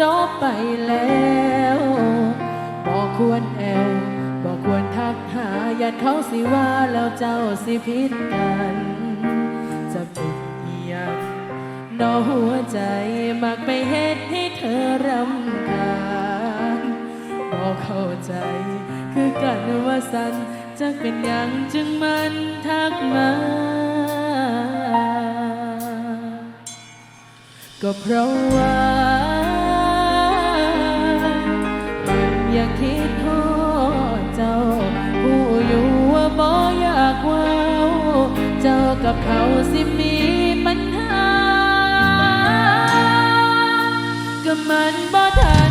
จบไปแล้วบอกควรแอวบอกควรทักหายันเขาสิว่าแล้วเจ้าสิผิดกัน จะผิดยังนอหัวใจมักไปเฮ็ดให้เธอรำคาญบอกเข้าใจ คือกันว่าสันจะเป็นอย่างจึงมันทักมาก็เพราะว่า เจ้ากับเขาสิมีปัญหาก็มันบ่ทัน